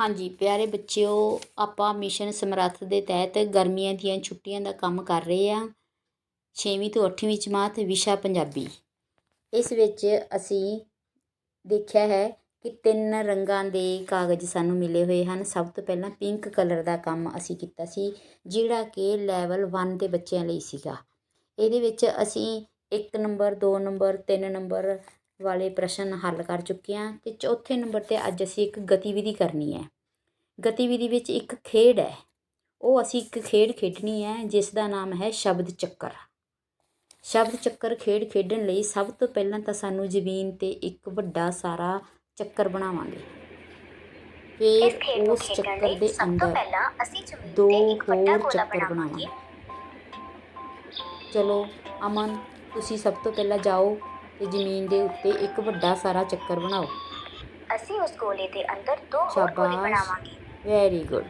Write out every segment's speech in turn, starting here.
ਹਾਂਜੀ, ਪਿਆਰੇ ਬੱਚਿਓ, ਆਪਾਂ ਮਿਸ਼ਨ ਸਮਰੱਥ ਦੇ ਤਹਿਤ ਗਰਮੀਆਂ ਦੀਆਂ ਛੁੱਟੀਆਂ ਦਾ ਕੰਮ ਕਰ ਰਹੇ ਹਾਂ। ਛੇਵੀਂ ਤੋਂ ਅੱਠਵੀਂ ਜਮਾਤ ਵਿਸ਼ਾ ਪੰਜਾਬੀ। ਇਸ ਵਿੱਚ ਅਸੀਂ ਦੇਖਿਆ ਹੈ ਕਿ ਤਿੰਨ ਰੰਗਾਂ ਦੇ ਕਾਗਜ਼ ਸਾਨੂੰ ਮਿਲੇ ਹੋਏ ਹਨ। ਸਭ ਤੋਂ ਪਹਿਲਾਂ ਪਿੰਕ ਕਲਰ ਦਾ ਕੰਮ ਅਸੀਂ ਕੀਤਾ ਸੀ, ਜਿਹੜਾ ਕਿ ਲੈਵਲ 1 ਦੇ ਬੱਚਿਆਂ ਲਈ ਸੀਗਾ। ਇਹਦੇ ਵਿੱਚ ਅਸੀਂ 1 ਨੰਬਰ 2 ਨੰਬਰ 3 ਨੰਬਰ ਵਾਲੇ ਪ੍ਰਸ਼ਨ ਹੱਲ ਕਰ ਚੁੱਕੇ ਹਾਂ ਅਤੇ ਚੌਥੇ ਨੰਬਰ 'ਤੇ ਅੱਜ ਅਸੀਂ ਇੱਕ ਗਤੀਵਿਧੀ ਕਰਨੀ ਹੈ। ਗਤੀਵਿਧੀ ਵਿੱਚ ਇੱਕ ਖੇਡ ਹੈ। ਉਹ ਅਸੀਂ ਇੱਕ ਖੇਡ ਖੇਡਣੀ ਹੈ ਜਿਸ ਦਾ ਨਾਮ ਹੈ ਸ਼ਬਦ ਚੱਕਰ। ਸ਼ਬਦ ਚੱਕਰ ਖੇਡ ਖੇਡਣ ਲਈ ਸਭ ਤੋਂ ਪਹਿਲਾਂ ਤਾਂ ਸਾਨੂੰ ਜ਼ਮੀਨ 'ਤੇ ਇੱਕ ਵੱਡਾ ਸਾਰਾ ਚੱਕਰ ਬਣਾਵਾਂਗੇ। ਫਿਰ ਉਸ ਚੱਕਰ ਦੇ ਅੰਦਰ ਪਹਿਲਾਂ ਅਸੀਂ ਜ਼ਮੀਨ ਦੋ ਤੇ ਇੱਕ ਵੱਡਾ ਹੋਰ ਗੋਲਾ ਚੱਕਰ ਬਣਾਵਾਂਗੇ। ਚਲੋ ਅਮਨ ਤੁਸੀਂ ਸਭ ਤੋਂ ਪਹਿਲਾਂ ਜਾਓ। ਤੇ ਜ਼ਮੀਨ ਦੇ ਉੱਤੇ ਇੱਕ ਵੱਡਾ ਸਾਰਾ ਚੱਕਰ ਬਣਾਓ। ਅਸੀਂ ਉਸ ਗੋਲੇ ਦੇ ਅੰਦਰ ਦੋ ਹੋਰ ਗੋਲੇ ਬਣਾਵਾਂਗੇ। ਵੈਰੀ ਗੁੱਡ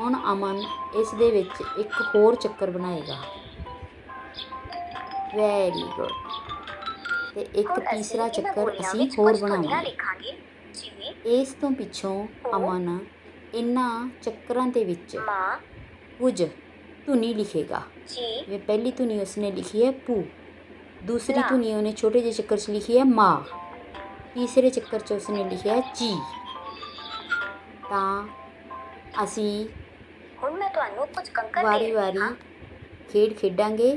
ਹੁਣ ਅਮਨ ਇਸ ਦੇ ਵਿੱਚ ਇੱਕ ਹੋਰ ਚੱਕਰ ਬਣਾਏਗਾ। ਵੈਰੀ ਗੁੱਡ ਤੇ ਇੱਕ ਤੀਸਰਾ ਚੱਕਰ ਅਸੀਂ ਹੋਰ ਬਣਾਵਾਂਗੇ। ਇਸ ਤੋਂ ਪਿੱਛੋਂ ਅਮਨ ਇਹਨਾਂ ਚੱਕਰਾਂ ਦੇ ਵਿੱਚ ਮਾਂ ਕੁਝ ਧੁਨੀ ਲਿਖੇਗਾ। ਜੀ। ਜਿਵੇਂ ਪਹਿਲੀ ਧੁਨੀ ਉਸਨੇ ਲਿਖੀ ਹੈ ਪੂ ਦੂਸਰੀ। ਧੁਨੀ ਉਹਨੇ ਛੋਟੇ ਜਿਹੇ ਚੱਕਰ 'ਚ ਲਿਖੀ ਹੈ ਮਾਂ ਤੀਸਰੇ ਚੱਕਰ 'ਚ ਉਸਨੇ ਲਿਖਿਆ ਹੈ ਚੀ ਤਾਂ ਅਸੀਂ ਹੁਣ ਮੈਂ ਤੁਹਾਨੂੰ ਕੁਝ ਕੰਕਰ ਵਾਰੀ ਵਾਰੀ ਖੇਡ ਖੇਡਾਂਗੇ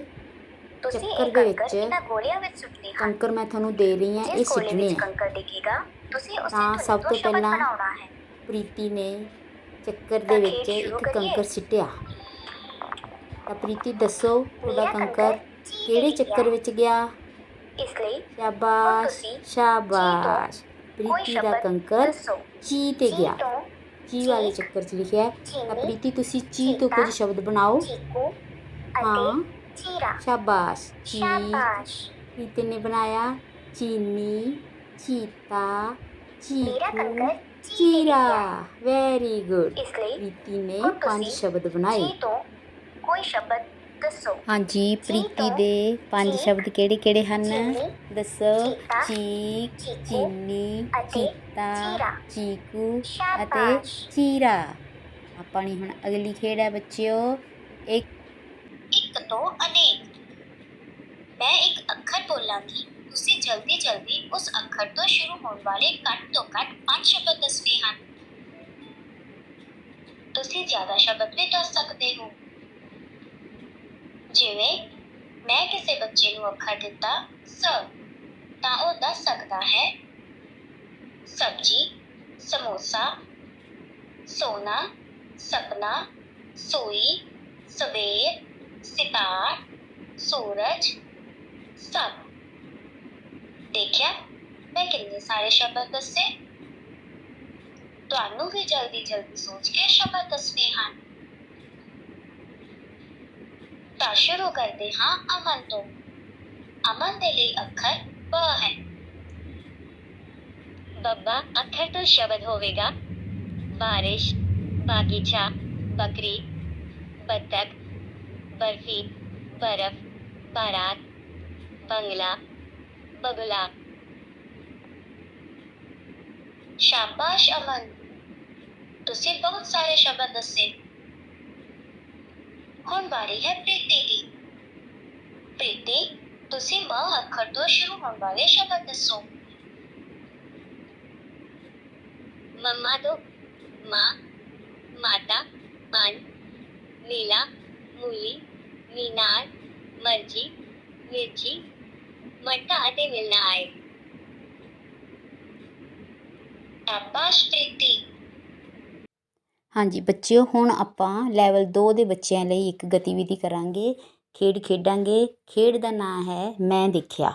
ਤੁਸੀਂ ਚੱਕਰ ਇਹ ਦੇ ਕੰਕਰ ਵਿੱਚ ਇਹਨਾਂ ਗੋਲਿਆਂ ਵਿੱਚ ਸੁੱਟਣੇ ਹਨ ਕੰਕਰ ਮੈਂ ਤੁਹਾਨੂੰ ਦੇ ਰਹੀ ਹਾਂ ਇਹ ਜਿਸ ਗੋਲੇ ਸਿੱਟਣੇ ਵਿੱਚ ਆ ਕੰਕਰ ਡਿੱਗੇਗਾ ਤੁਸੀਂ ਉਸੇ ਤਾਂ ਸਭ ਤੋਂ ਪਹਿਲਾਂ ਬਣਾਉਣਾ ਹੈ ਪ੍ਰੀਤੀ ਨੇ ਚੱਕਰ ਦੇ ਤਾਂ ਵਿੱਚ ਸ਼ੁਰੂ ਇੱਕ ਕਰੀਏ? ਕੰਕਰ ਸਿੱਟਿਆ ਤਾਂ ਪ੍ਰੀਤੀ ਦੱਸੋ ਤੁਹਾਡਾ ਮੇਰਾ ਕੰਕਰ ਜੀ ਕਿਹੜੇ ਤੇ ਚੱਕਰ ਗਿਆ। ਵਿੱਚ ਗਿਆ? ਇਸ ਲਈ ਸ਼ਾਬਾਸ਼ ਤੁਸੀਂ ਸ਼ਾਬਾਸ਼। ਕੋਈ ਪ੍ਰੀਤੀ ਦਾ ਸ਼ਬਦ ਕੰਕਰ ਦੱਸੋ। ਚੀ ਤੇ ਜੀ ਗਿਆ। ਤੋਂ ਚੀ ਵਾਲੇ ਚੱਕਰ 'ਚ ਲਿਖਿਆ ਹੈ। ਤਾਂ ਚੀਨੀ ਪ੍ਰੀਤੀ ਤੁਸੀਂ ਚੀ ਤੋਂ ਕੁਝ ਸ਼ਬਦ ਬਣਾਓ। ਚੀਕੂ ਹਾਂ ਅਤੇ ਚੀਰਾ। ਸ਼ਾਬਾਸ਼। ਚੀ ਸ਼ਾਬਾਸ਼। ਪ੍ਰੀਤੀ ਨੇ ਬਣਾਇਆ ਚੀਨੀ ਚੀਤਾ ਮੇਰਾ ਚੀਕੂ ਕੰਕਰ ਜੀ ਚੀਰਾ। ਤੇ ਗਿਆ। ਵੈਰੀ ਗੁੱਡ ਇਸ ਲਈ ਪ੍ਰੀਤੀ ਨੇ ਹੁਣ ਪੰਜ ਤੁਸੀਂ ਸ਼ਬਦ ਬਣਾਏ। ਜੀ ਤੋਂ ਕੋਈ ਸ਼ਬਦ ਦੱਸੋ। ਹਾਂਜੀ ਪ੍ਰੀਤੀ ਦੇ ਪੰਜ ਸ਼ਬਦ ਕਿਹੜੇ ਕਿਹੜੇ ਹਨ? ਦੱਸੋ। ਚੀਕ ਚੀਨੀ ਚੀਤਾ। ਚੀਕੂ ਅਤੇ ਚੀਰਾ। ਆਪਾਂ ਨੇ ਹੁਣ ਅਗਲੀ ਖੇਡ ਹੈ ਬੱਚਿਓ। ਇੱਕ ਇੱਕ ਤੋਂ ਅਨੇਕ। ਮੈਂ ਇੱਕ ਅੱਖਰ ਬੋਲਾਂਗੀ। ਤੁਸੀਂ ਜਲਦੀ ਜਲਦੀ ਉਸ ਅੱਖਰ ਤੋਂ ਸ਼ੁਰੂ ਹੋਣ ਵਾਲੇ ਘੱਟ ਤੋਂ ਘੱਟ ਪੰਜ ਸ਼ਬਦ ਦੱਸਣੇ ਹਨ। ਤੁਸੀਂ ਜ਼ਿਆਦਾ ਸ਼ਬਦ ਵੀ ਦੱਸ ਸਕਦੇ ਹੋ। ਜਿਵੇਂ, ਮੈਂ ਕਿਸੇ ਬੱਚੇ ਨੂੰ ਅੱਖਰ ਦਿੱਤਾ ਸ ਤਾਂ ਉਹ ਦੱਸ ਸਕਦਾ ਹੈ, ਸਬਜੀ, ਸਮੋਸਾ, ਸੋਨਾ, ਸਪਨਾ, ਸੋਈ, ਸਵੇਰ, ਸਿਤਾਰ, ਸੂਰਜ, ਸਭ। ਦੇਖਿਆ, ਮੈਂ ਕਿੰਨੇ ਸਾਰੇ ਸ਼ਬਦ ਦੱਸੇ। ਤੁਹਾਨੂੰ ਵੀ ਜਲਦੀ ਜਲਦੀ ਸੋਚ ਕੇ ਸ਼ਬਦ ਦੱਸਣੇ ਹਨ। का शुरू करते हैं। हाँ, अमन तो। अमन दिले अक्षर ब है। बब्बा, अक्षर तो शब्द होवेगा। बारिश, बागीचा, बकरी, बत्तख, बर्फ़ी, बर्फ़, बारात, बंगला, बगुला। शाबाश, अमन। तुसे बहुत सारे शब्द दसे ਹੁਣ ਵਾਰੀ ਹੈ ਪ੍ਰੀਤੀ ਦੀ? ਪ੍ਰੀਤੀ, ਤੁਸੀਂ ਮਾਂ ਅੱਖਰ ਤੋਂ ਸ਼ੁਰੂ ਹੋਣ ਵਾਲੇ ਸ਼ਬਦ ਦੱਸੋ। ਮੰਮਾ ਤੋਂ, ਮਾਂ, ਮਾਤਾ, ਮਨ, ਨੀਲਾ, ਮੂਲੀ, ਮੀਨਾਰ, ਮਰਜ਼ੀ ਮਿਰਚੀ ਮਟਕਾ ਅਤੇ ਮਿਲਣਾ ਆਏ। ਸ਼ਾਬਾਸ਼ ਪ੍ਰੀਤੀ। ਹਾਂਜੀ, ਬੱਚਿਓ, ਹੁਣ ਆਪਾਂ ਲੈਵਲ 2 ਦੇ ਬੱਚਿਆਂ ਲਈ ਇੱਕ ਗਤੀਵਿਧੀ ਕਰਾਂਗੇ। ਖੇਡ ਖੇਡਾਂਗੇ। ਖੇਡ ਦਾ ਨਾਂ ਹੈ ਮੈਂ ਦੇਖਿਆ।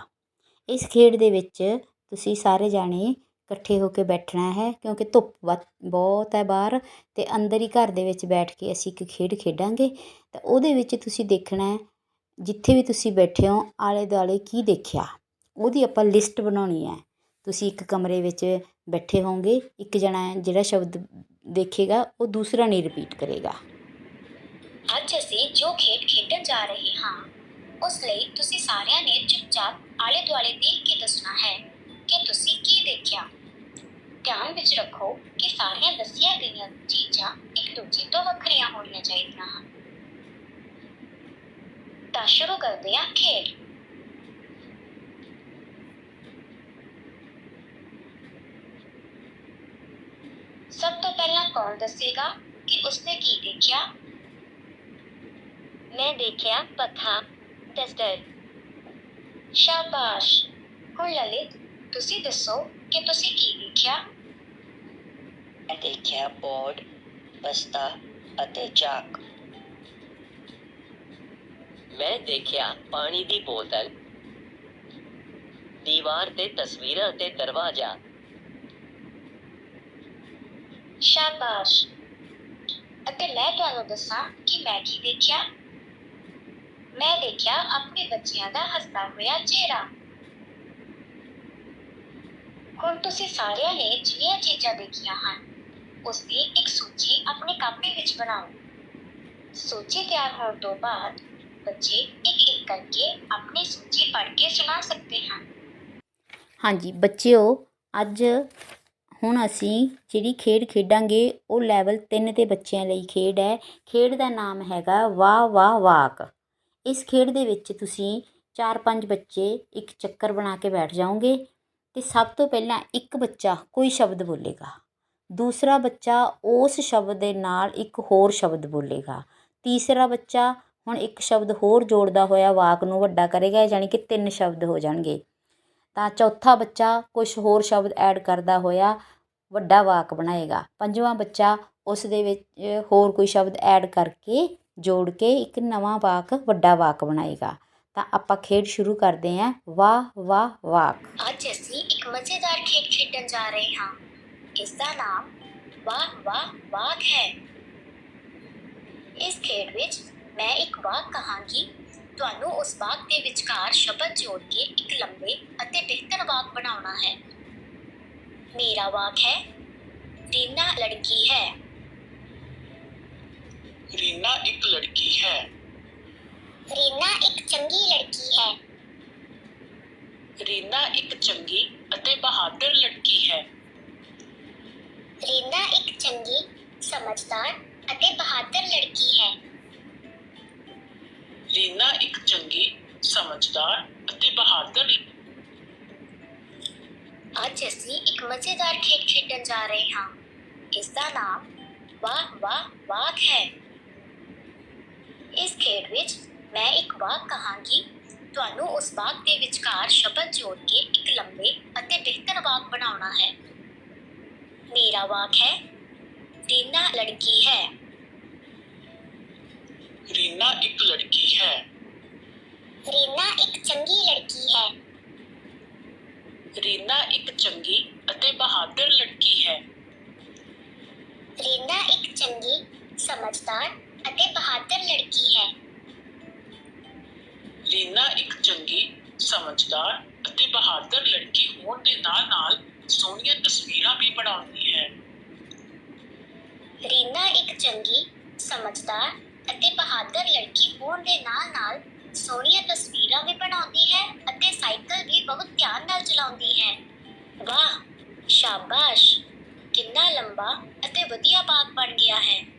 ਇਸ ਖੇਡ ਦੇ ਵਿੱਚ ਤੁਸੀਂ ਸਾਰੇ ਜਾਣੇ ਇਕੱਠੇ ਹੋ ਕੇ ਬੈਠਣਾ ਹੈ, ਕਿਉਂਕਿ ਧੁੱਪ ਵਾ- ਬਹੁਤ ਹੈ ਬਾਹਰ ਅਤੇ ਅੰਦਰ ਹੀ ਘਰ ਦੇ ਵਿੱਚ ਬੈਠ ਕੇ ਅਸੀਂ ਇੱਕ ਖੇਡ ਖੇਡਾਂਗੇ। ਤਾਂ ਉਹਦੇ ਵਿੱਚ ਤੁਸੀਂ ਦੇਖਣਾ ਜਿੱਥੇ ਵੀ ਤੁਸੀਂ ਬੈਠੇ ਹੋ ਆਲੇ ਦੁਆਲੇ ਕੀ ਦੇਖਿਆ? ਉਹਦੀ ਆਪਾਂ ਲਿਸਟ ਬਣਾਉਣੀ ਹੈ। ਤੁਸੀਂ ਇੱਕ ਕਮਰੇ ਵਿੱਚ ਬੈਠੇ ਹੋਵੋਗੇ। ਇੱਕ ਜਣਾ ਜਿਹੜਾ ਸ਼ਬਦ ਦੇਖੇਗਾ, ਉਹ ਦੂਸਰਾ ਨਹੀਂ ਰਿਪੀਟ ਕਰੇਗਾ। ਅੱਜ ਅਸੀਂ ਜੋ ਖੇਡ ਖੇਡਣ ਜਾ ਰਹੇ ਹਾਂ, ਉਸ ਲਈ ਤੁਸੀਂ ਸਾਰਿਆਂ ਨੇ ਚੁੱਪਚਾਪ ਆਲੇ ਦੁਆਲੇ ਦੇਖ ਕੇ ਦੱਸਣਾ ਹੈ ਕਿ ਤੁਸੀਂ ਕੀ ਦੇਖਿਆ। ਧਿਆਨ ਵਿੱਚ ਰੱਖੋ ਕਿ ਸਾਰੀਆਂ ਦੱਸੀਆਂ ਗਈਆਂ ਚੀਜ਼ਾਂ ਇੱਕ ਦੂਜੇ ਤੋਂ ਵੱਖਰੀਆਂ ਹੋਣੀਆਂ ਚਾਹੀਦੀਆਂ ਹਨ। ਤਾਂ ਸ਼ੁਰੂ ਕਰਦੇ ਹਾਂ ਖੇਡ। ਸਭ ਤੋਂ ਪਹਿਲਾਂ ਕੌਣ ਦੱਸੇਗਾ ਕਿ ਉਸਨੇ ਕੀ ਦੇਖਿਆ ਮੈਂ ਦੇਖਿਆ ਪੱਖਾ ਡਸਟਰ ਸ਼ਾਬਾਸ਼ ਹੁਣ ਲਲਿਤ ਤੁਸੀਂ ਦੱਸੋ ਕਿ ਤੁਸੀਂ ਕੀ ਦੇਖਿਆ ਮੈਂ ਦੇਖਿਆ ਬੋਰਡ ਬਸਤਾ ਅਤੇ ਚਾਕ ਮੈਂ ਦੇਖਿਆ ਪਾਣੀ ਦੀ ਬੋਤਲ ਦੀਵਾਰ ਤੇ ਤਸਵੀਰਾਂ ਅਤੇ ਦਰਵਾਜ਼ਾ ਸ਼ਾਬਾਸ਼ ਅਤੇ ਮੈਂ ਤੁਹਾਨੂੰ ਦੱਸਾਂ ਕਿ ਮੈਂ ਕੀ ਦੇਖਿਆ? ਮੈਂ ਦੇਖਿਆ ਆਪਣੇ ਬੱਚਿਆਂ ਦਾ ਹੱਸਦਾ ਹੋਇਆ ਚਿਹਰਾ। ਹੁਣ ਤੁਸੀਂ ਸਾਰਿਆਂ ਨੇ ਜਿਹੜੀਆਂ ਚੀਜ਼ਾਂ ਦੇਖੀਆਂ ਹਨ ਉਸ ਦੀ ਇੱਕ ਸੂਚੀ ਆਪਣੇ ਕਾਪੀ ਵਿੱਚ ਬਣਾਓ। ਸੂਚੀ ਤਿਆਰ ਹੋਣ ਤੋਂ ਬਾਅਦ ਬੱਚੇ ਇੱਕ ਇੱਕ ਕਰਕੇ ਆਪਣੀ ਸੂਚੀ ਪੜ੍ਹ ਕੇ ਸੁਣਾ ਸਕਦੇ ਹਨ। ਹਾਂਜੀ, ਬੱਚਿਓ, ਅੱਜ ਹੁਣ ਅਸੀਂ ਜਿਹੜੀ ਖੇਡ ਖੇਡਾਂਗੇ, ਉਹ ਲੈਵਲ ਤਿੰਨ ਦੇ ਬੱਚਿਆਂ ਲਈ ਖੇਡ ਹੈ। ਖੇਡ ਦਾ ਨਾਮ ਹੈਗਾ ਵਾਹ ਵਾਹ ਵਾਕ। ਇਸ ਖੇਡ ਦੇ ਵਿੱਚ ਤੁਸੀਂ 4-5 ਬੱਚੇ ਇੱਕ ਚੱਕਰ ਬਣਾ ਕੇ ਬੈਠ ਜਾਓਗੇ ਅਤੇ ਸਭ ਤੋਂ ਪਹਿਲਾਂ ਇੱਕ ਬੱਚਾ ਕੋਈ ਸ਼ਬਦ ਬੋਲੇਗਾ। ਦੂਸਰਾ ਬੱਚਾ ਉਸ ਸ਼ਬਦ ਦੇ ਨਾਲ ਇੱਕ ਹੋਰ ਸ਼ਬਦ ਬੋਲੇਗਾ। ਤੀਸਰਾ ਬੱਚਾ ਹੁਣ ਇੱਕ ਸ਼ਬਦ ਹੋਰ ਜੋੜਦਾ ਹੋਇਆ ਵਾਕ ਨੂੰ ਵੱਡਾ ਕਰੇਗਾ, ਯਾਨੀ ਕਿ ਤਿੰਨ ਸ਼ਬਦ ਹੋ ਜਾਣਗੇ। ਤਾਂ ਚੌਥਾ ਬੱਚਾ ਕੁਝ ਹੋਰ ਸ਼ਬਦ ਐਡ ਕਰਦਾ ਹੋਇਆ ਵੱਡਾ ਵਾਕ ਬਣਾਏਗਾ। ਪੰਜਵਾਂ ਬੱਚਾ ਉਸ ਦੇ ਵਿੱਚ ਹੋਰ ਕੋਈ ਸ਼ਬਦ ਐਡ ਕਰਕੇ ਜੋੜ ਕੇ ਇੱਕ ਨਵਾਂ ਵਾਕ, ਵੱਡਾ ਵਾਕ ਬਣਾਏਗਾ। ਤਾਂ ਆਪਾਂ ਖੇਡ ਸ਼ੁਰੂ ਕਰਦੇ ਹਾਂ। ਵਾਹ ਵਾਹ, ਵਾਕ। ਅੱਜ ਅਸੀਂ ਇੱਕ ਮਜ਼ੇਦਾਰ ਖੇਡ ਖੇਡਣ ਜਾ ਰਹੇ ਹਾਂ। ਇਸ ਦਾ ਨਾਮ ਵਾਹ ਵਾਹ, ਵਾਕ ਹੈ। ਇਸ ਖੇਡ ਵਿੱਚ ਮੈਂ ਇੱਕ ਵਾਕ ਕਹਾਂਗੀ। ਤੁਹਾਨੂੰ ਉਸ ਵਾਕ ਦੇ ਵਿਚਕਾਰ ਸ਼ਬਦ ਜੋੜ ਕੇ ਇੱਕ ਲੰਬੇ ਅਤੇ ਬਿਹਤਰ ਵਾਕ ਬਣਾਉਣਾ ਹੈ। ਮੇਰਾ ਵਾਕ ਹੈ ਰੀਨਾ ਲੜਕੀ ਹੈ रीना एक लड़की है ਰੀਨਾ ਇੱਕ ਚੰਗੀ ਲੜਕੀ ਹੈ रीना एक चंगी ਅਤੇ ਬਹਾਦਰ ਲੜਕੀ ਹੈ ਰੀਨਾ ਇੱਕ ਚੰਗੀ ਸਮਝਦਾਰ ਅਤੇ ਬਹਾਦਰ ਲੜਕੀ ਹੈ ਰੀਨਾ ਇੱਕ ਚੰਗੀ ਸਮਝਦਾਰ ਅਤੇ ਬਹਾਦਰ ਮਜ਼ੇਦਾਰ ਖੇਡ ਖੇਡਣ ਜਾ ਰਹੇ ਹਾਂ। ਇਸ ਦਾ ਨਾਮ ਵਾਹ ਵਾਹ ਵਾਕ ਹੈ। ਇਸ ਖੇਡ ਵਿੱਚ ਮੈਂ ਇੱਕ ਵਾਕ ਕਹਾਂਗੀ। ਤੁਹਾਨੂੰ ਉਸ ਵਾਕ ਦੇ ਵਿਚਕਾਰ ਸ਼ਬਦ ਜੋੜ ਕੇ ਇੱਕ ਲੰਬੇ ਅਤੇ ਬਿਹਤਰ ਵਾਕ ਬਣਾਉਣਾ ਹੈ। ਮੇਰਾ ਵਾਕ ਹੈ ਰੀਨਾ ਲੜਕੀ ਹੈ। ਰੀਨਾ ਇੱਕ ਲੜਕੀ ਹੈ। ਰੀਨਾ ਇੱਕ ਚੰਗੀ ਲੜਕੀ ਹੈ। ਰੀਨਾ ਇੱਕ ਚੰਗੀ ਅਤੇ ਬਹਾਦਰ ਲੜਕੀ ਹੈ। ਰੀਨਾ ਇੱਕ ਚੰਗੀ ਸਮਝਦਾਰ ਅਤੇ ਬਹਾਦਰ ਲੜਕੀ ਹੈ। ਰੀਨਾ ਇੱਕ ਚੰਗੀ ਸਮਝਦਾਰ ਅਤੇ ਬਹਾਦਰ ਲੜਕੀ ਹੋਣ ਦੇ ਨਾਲ-ਨਾਲ ਸੋਹਣੀਆਂ ਤਸਵੀਰਾਂ ਵੀ ਬਣਾਉਂਦੀ ਹੈ। ਰੀਨਾ ਇੱਕ ਚੰਗੀ ਸਮਝਦਾਰ ਅਤੇ ਬਹਾਦਰ ਲੜਕੀ ਹੋਣ ਦੇ ਨਾਲ-ਨਾਲ ਸੋਹਣੀਆਂ ਤਸਵੀਰਾਂ ਵੀ ਬਣਾਉਂਦੀ ਹੈ ਅਤੇ ਸਾਈਕਲ ਵੀ ਬਹੁਤ ਧਿਆਨ ਨਾਲ ਚਲਾਉਂਦੀ ਹੈ। ਵਾਹ! ਸ਼ਾਬਾਸ਼। ਕਿੰਨਾ ਲੰਬਾ ਅਤੇ ਵਧੀਆ ਬਾਗ ਬਣ ਗਿਆ ਹੈ।